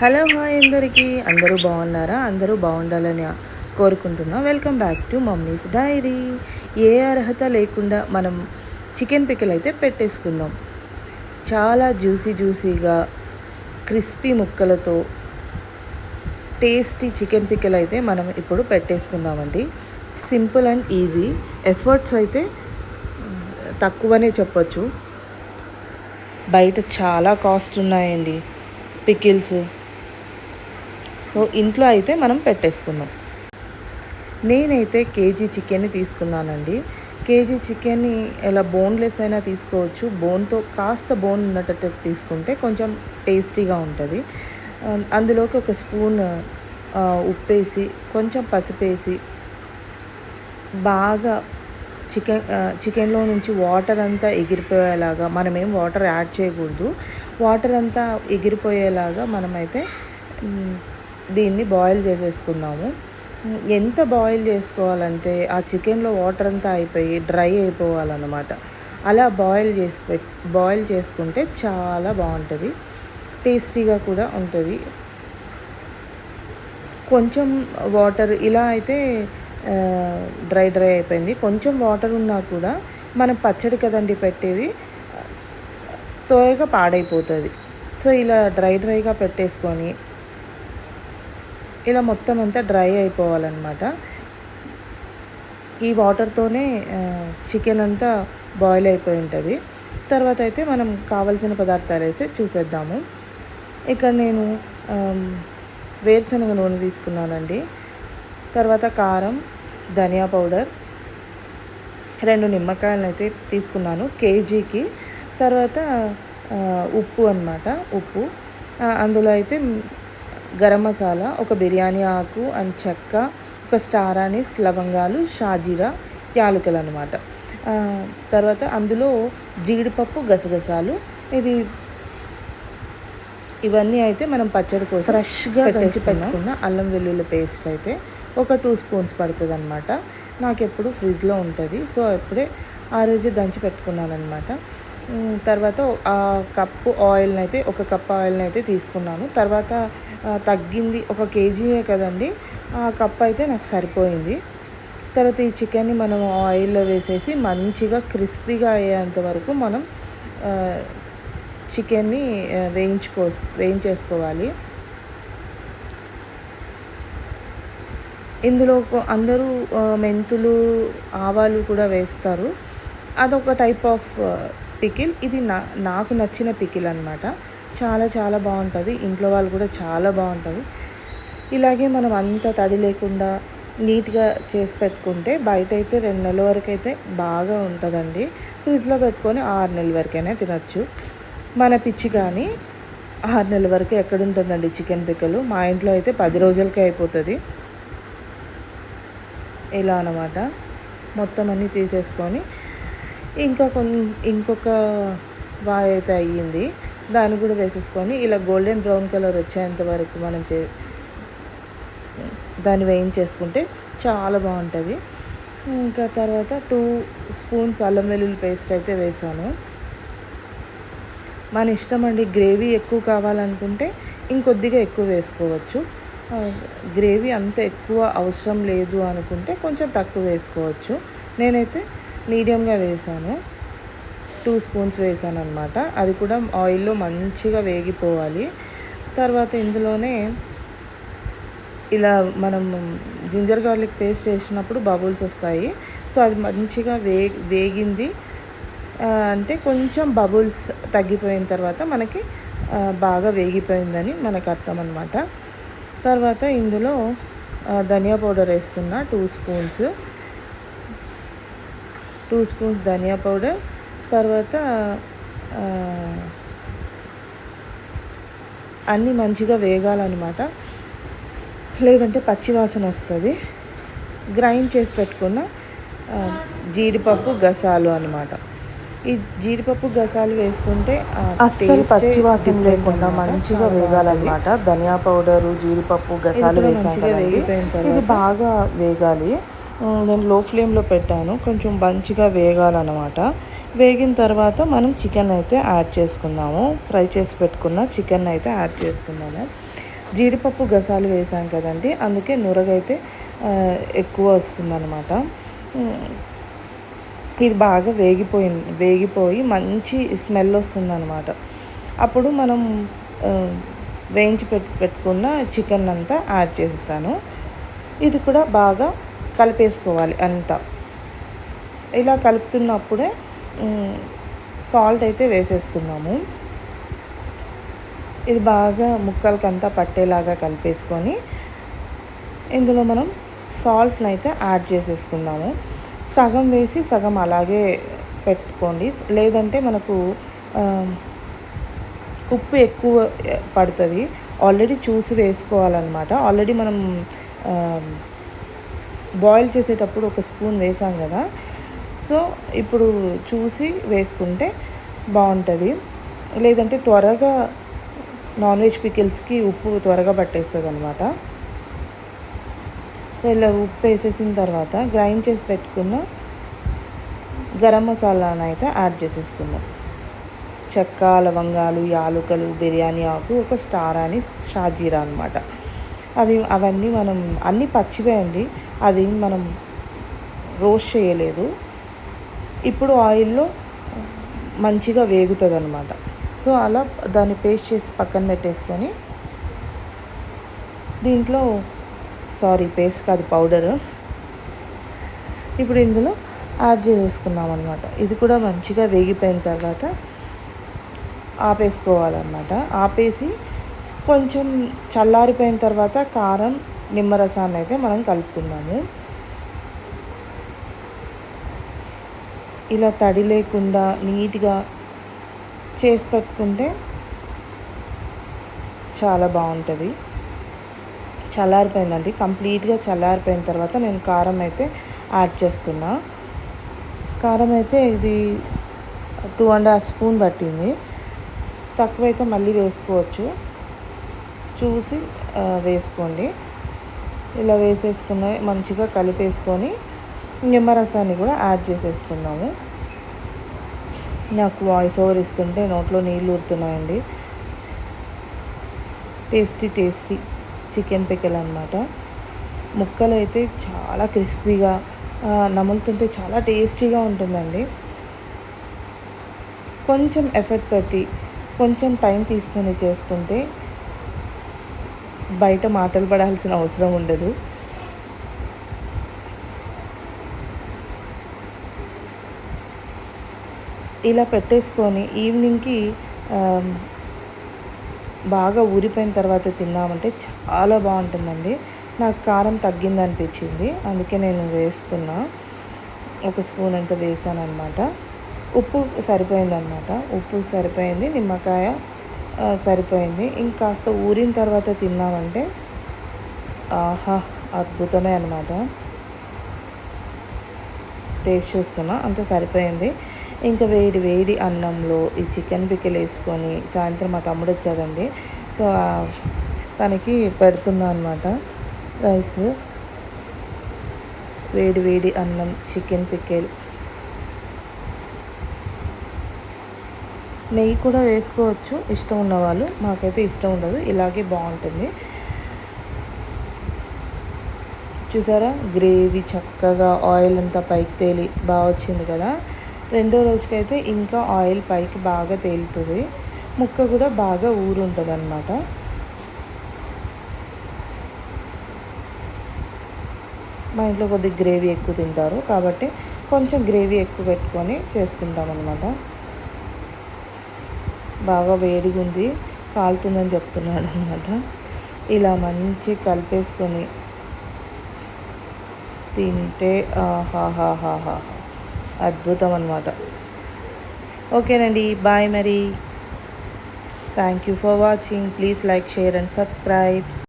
Hello hi అందరికీ. అందరూ బాగున్నారా? అందరూ బాగుండాలని కోరుకుంటున్నా. Welcome back to mummy's diary. ఏ అర్హత లేకుండా మనం చికెన్ పిక్కలు అయితే పెట్టేసుకుందాం. చాలా జ్యూసీ జ్యూసీగా క్రిస్పీ ముక్కలతో టేస్టీ చికెన్ పిక్కలు అయితే మనం ఇప్పుడు పెట్టేసుకుందామండి. Simple and easy. ఎఫర్ట్స్ అయితే తక్కువనే చెప్పచ్చు. బయట చాలా కాస్ట్ ఉన్నాయండి పికిల్స్ సో ఇంట్లో అయితే మనం పెట్టేసుకుందాం. నేనైతే కేజీ చికెన్ని తీసుకున్నానండి. కేజీ చికెన్ని ఎలా బోన్లెస్ అయినా తీసుకోవచ్చు. బోన్తో కాస్త బోన్ ఉన్నట్టు తీసుకుంటే కొంచెం టేస్టీగా ఉంటుంది. అందులోకి ఒక స్పూన్ ఉప్పేసి కొంచెం పసుపేసి బాగా చికెన్ చికెన్లో నుంచి వాటర్ అంతా ఎగిరిపోయేలాగా మనమేం వాటర్ యాడ్ చేయకూడదు. వాటర్ అంతా ఎగిరిపోయేలాగా మనమైతే దీన్ని బాయిల్ చేసేసుకుందాము. ఎంత బాయిల్ చేసుకోవాలంటే ఆ చికెన్లో వాటర్ అంతా అయిపోయి డ్రై అయిపోవాలన్నమాట. అలా బాయిల్ చేసి పెట్ బాయిల్ చేసుకుంటే చాలా బాగుంటుంది. టేస్టీగా కూడా ఉంటుంది. కొంచెం వాటర్ ఇలా అయితే డ్రై డ్రై అయిపోయింది. కొంచెం వాటర్ ఉన్నా కూడా మనం పచ్చడి కదండి పెట్టేది త్వరగా పాడైపోతుంది. సో ఇలా డ్రై డ్రైగా పెట్టేసుకొని ఇలా మొత్తం అంతా డ్రై అయిపోవాలన్నమాట. ఈ వాటర్తోనే చికెన్ అంతా బాయిల్ అయిపోయి ఉంటుంది. తర్వాత అయితే మనం కావలసిన పదార్థాలు అయితే చూసేద్దాము. ఇక్కడ నేను వేరుశనగ నూనె తీసుకున్నానండి. తర్వాత కారం ధనియా పౌడర్ రెండు నిమ్మకాయలను అయితే తీసుకున్నాను కేజీకి. తర్వాత ఉప్పు అనమాట ఉప్పు. అందులో అయితే గరం మసాలా ఒక బిర్యానీ ఆకు అండ్ చెక్క ఒక స్టార్ అనిస్ లవంగాలు షాజీరా యాలకులు అనమాట తర్వాత అందులో జీడిపప్పు గసగసాలు. ఇది ఇవన్నీ అయితే మనం పచ్చడి కోసం ఫ్రెష్గా దంచి పెట్టుకున్న అల్లం వెల్లుల్లి పేస్ట్ అయితే ఒక టూ స్పూన్స్ పడుతుంది అనమాట నాకు ఎప్పుడు ఫ్రిడ్జ్లో ఉంటుంది సో ఎప్పుడే ఆ రోజు దంచి పెట్టుకున్నాను అనమాట తర్వాత ఆ కప్పు ఆయిల్ని అయితే ఒక కప్ ఆయిల్ని అయితే తీసుకున్నాను. తర్వాత తగ్గింది ఒక కేజీయే కదండి. ఆ కప్ అయితే నాకు సరిపోయింది. తర్వాత ఈ చికెన్ని మనం ఆయిల్లో వేసేసి మంచిగా క్రిస్పీగా అయ్యేంత వరకు మనం చికెన్ని వేయించుకో వేయించేసుకోవాలి. ఇందులో అందరూ మెంతులు ఆవాలు కూడా వేస్తారు. అదొక టైప్ ఆఫ్ పికిల్. ఇది నా నాకు నచ్చిన పికిల్ అనమాట చాలా చాలా బాగుంటుంది. ఇంట్లో వాళ్ళు కూడా చాలా బాగుంటుంది. ఇలాగే మనం అంత తడి లేకుండా నీట్గా చేసి పెట్టుకుంటే బయట అయితే రెండు నెలల వరకు అయితే బాగా ఉంటుందండి. ఫ్రిడ్జ్లో పెట్టుకొని ఆరు నెలల వరకైనా తినచ్చు. మన పిచ్చి కానీ ఆరు నెలల వరకు ఎక్కడ ఉంటుందండి చికెన్ పిక్కలు మా ఇంట్లో అయితే పది రోజులకే అయిపోతుంది. ఇలా అనమాట మొత్తం అన్నీ తీసేసుకొని ఇంకా కొన్ని ఇంకొక వాయ్ అయితే అయ్యింది. దాన్ని కూడా వేసేసుకొని ఇలా గోల్డెన్ బ్రౌన్ కలర్ వచ్చేంత వరకు మనం చే దాన్ని వేయించేసుకుంటే చాలా బాగుంటుంది. ఇంకా తర్వాత టూ స్పూన్స్ అల్లం వెల్లుల్లి పేస్ట్ అయితే వేసాను. మన ఇష్టం అండి గ్రేవీ ఎక్కువ కావాలనుకుంటే ఇంకొద్దిగా ఎక్కువ వేసుకోవచ్చు. గ్రేవీ అంత ఎక్కువ అవసరం లేదు అనుకుంటే కొంచెం తక్కువ వేసుకోవచ్చు. నేనైతే మీడియంగా వేసాను. టూ స్పూన్స్ వేసాను అనమాట అది కూడా ఆయిల్లో మంచిగా వేగిపోవాలి. తర్వాత ఇందులోనే ఇలా మనం జింజర్ గార్లిక్ పేస్ట్ చేసినప్పుడు బబుల్స్ వస్తాయి. సో అది మంచిగా వే వేగింది. అంటే కొంచెం బబుల్స్ తగ్గిపోయిన తర్వాత మనకి బాగా వేగిపోయిందని మనకు అర్థం అనమాట తర్వాత ఇందులో ధనియా పౌడర్ వేస్తున్నా టూ స్పూన్స్. టూ స్పూన్స్ ధనియా పౌడర్ తర్వాత అన్నీ మంచిగా వేగాలన్నమాట. లేదంటే పచ్చివాసన వస్తుంది. గ్రైండ్ చేసి పెట్టుకున్న జీడిపప్పు గసాలు అనమాట ఈ జీడిపప్పు గసాలు వేసుకుంటే అస్సలు పచ్చివాసన లేకుండా మంచిగా వేగాలన్నమాట. ధనియా పౌడరు జీడిపప్పు గసాలు వేసాక ఇది బాగా వేగాలి. నేను లో ఫ్లేమ్లో పెట్టాను. కొంచెం మంచిగా వేగాలన్నమాట. వేగిన తర్వాత మనం చికెన్ అయితే యాడ్ చేసుకుందాము. ఫ్రై చేసి పెట్టుకున్న చికెన్ అయితే యాడ్ చేసుకుందాము. జీడిపప్పు గసాలు వేసాం కదండి. అందుకే నురగైతే ఎక్కువ వస్తుందన్నమాట. ఇది బాగా వేగిపోయింది వేగిపోయి మంచి స్మెల్ వస్తుందన్నమాట. అప్పుడు మనం వేయించి పెట్టు పెట్టుకున్న చికెన్ అంతా యాడ్ చేసేసాను. ఇది కూడా బాగా కలిపేసుకోవాలి అంతా. ఇలా కలుపుతున్నప్పుడే సాల్ట్ అయితే వేసేసుకుందాము. ఇది బాగా ముక్కలకంతా పట్టేలాగా కలిపేసుకొని ఇందులో మనం సాల్ట్ని అయితే యాడ్ చేసేసుకుందాము. సగం వేసి సగం అలాగే పెట్టుకోండి. లేదంటే మనకు ఉప్పు ఎక్కువ పడుతుంది. ఆల్రెడీ చూసి వేసుకోవాలన్నమాట. ఆల్రెడీ మనం బాయిల్ చేసేటప్పుడు ఒక స్పూన్ వేసాం కదా. సో ఇప్పుడు చూసి వేసుకుంటే బాగుంటుంది. లేదంటే త్వరగా నాన్ వెజ్ పికిల్స్కి ఉప్పు త్వరగా పట్టేస్తుంది అనమాట సో ఇలా ఉప్పు వేసేసిన తర్వాత గ్రైండ్ చేసి పెట్టుకున్న గరం మసాలాను అయితే యాడ్ చేసేసుకుందాం. చెక్క లవంగాలు యాలుకలు బిర్యానీ ఆకు ఒక స్టార్ అని షాజీరా అనమాట అవి అవన్నీ మనం అన్నీ పచ్చివేయండి అది మనం రోస్ట్ చేయలేదు. ఇప్పుడు ఆయిల్లో మంచిగా వేగుతుంది అనమాట సో అలా దాన్ని పేస్ట్ చేసి పక్కన పెట్టేసుకొని దీంట్లో సారీ పేస్ట్ కాదు పౌడరు. ఇప్పుడు ఇందులో యాడ్ చేసేసుకున్నాం అనమాట ఇది కూడా మంచిగా వేగిపోయిన తర్వాత ఆపేసుకోవాలన్నమాట. ఆపేసి కొంచెం చల్లారిపోయిన తర్వాత కారం నిమ్మరసాన్ని అయితే మనం కలుపుకుందాము. ఇలా తడి లేకుండా నీట్గా చేసి పెట్టుకుంటే చాలా బాగుంటుంది. చల్లారిపోయిందండి. కంప్లీట్గా చల్లారిపోయిన తర్వాత నేను కారం అయితే యాడ్ చేస్తున్నా. కారం అయితే ఇది టూ అండ్ హాఫ్ స్పూన్ పట్టింది. తక్కువైతే మళ్ళీ వేసుకోవచ్చు. చూసి వేసుకోండి. ఇలా వేసేసుకున్న మంచిగా కలిపేసుకొని నిమ్మరసాన్ని కూడా యాడ్ చేసేసుకుందాము. నాకు వాయిస్ ఓవర్ ఇస్తుంటే నోట్లో నీళ్ళు ఊరుతున్నాయండి. టేస్టీ టేస్టీ చికెన్ పిక్కల్ అనమాట ముక్కలు అయితే చాలా క్రిస్పీగా నములుతుంటే చాలా టేస్టీగా ఉంటుందండి. కొంచెం ఎఫర్ట్ పెట్టి కొంచెం టైం తీసుకొని చేసుకుంటే బయట మాటలు పడాల్సిన అవసరం ఉండదు. ఇలా పెట్టేసుకొని ఈవినింగ్కి బాగా ఊరిపోయిన తర్వాత తిన్నామంటే చాలా బాగుంటుందండి. నాకు కారం తగ్గింది అనిపించింది అందుకే నేను వేస్తున్నా. ఒక స్పూన్ అంత వేసాను అనమాట ఉప్పు సరిపోయిందనమాట ఉప్పు సరిపోయింది. నిమ్మకాయ సరిపోయింది. ఇంకాస్త ఊరిన తర్వాత తిన్నామంటే ఆహా అద్భుతమే అనమాట టేస్ట్ చూస్తున్నా అంత సరిపోయింది. ఇంకా వేడి వేడి అన్నంలో ఈ చికెన్ పిక్కలు వేసుకొని సాయంత్రం మా తమ్ముడు వచ్చాడండి. సో తనకి పెడుతున్నా అనమాట రైస్. వేడి వేడి అన్నం చికెన్ పికెల్. నెయ్యి కూడా వేసుకోవచ్చు ఇష్టం ఉన్నవాళ్ళు మాకైతే ఇష్టం ఉండదు. ఇలాగే బాగుంటుంది. చూసారా? గ్రేవీ చక్కగా ఆయిల్ అంతా పైకి తేలి బాగా వచ్చింది కదా? రెండో రోజుకైతే ఇంకా ఆయిల్ పైకి బాగా తేలుతుంది. ముక్క కూడా బాగా ఊరుంటుంది అనమాట మా ఇంట్లో కొద్దిగా గ్రేవీ ఎక్కువ తింటారు. కాబట్టి కొంచెం గ్రేవీ ఎక్కువ పెట్టుకొని చేసుకుంటాం అనమాట బాగా వేడిగా ఉంది కాలుతుందని చెప్తున్నాడు అనమాట ఇలా మంచి కలిపేసుకొని తింటే ఆహాహాహాహా అద్భుతం అనమాట ఓకేనండి బాయ్ మరి. Thank you for watching please like share and subscribe